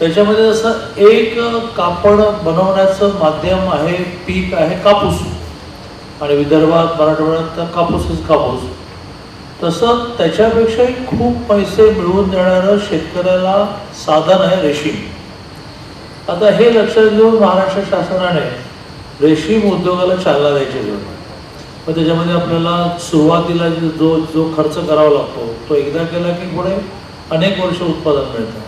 त्याच्यामध्ये जसं एक कापड बनवण्याचं माध्यम आहे पीक आहे कापूस. आणि विदर्भात मराठवाड्यात तर कापूसच कापूस. तसं त्याच्यापेक्षाही खूप पैसे मिळवून देणारं शेतकऱ्याला साधन आहे रेशीम. आता हे लक्षात घेऊन महाराष्ट्र शासनाने रेशीम उद्योगाला चालना द्यायची गरज मग त्याच्यामध्ये आपल्याला सुरुवातीला जो जो खर्च करावा लागतो तो एकदा केला की पुढे अनेक वर्ष उत्पादन मिळतं.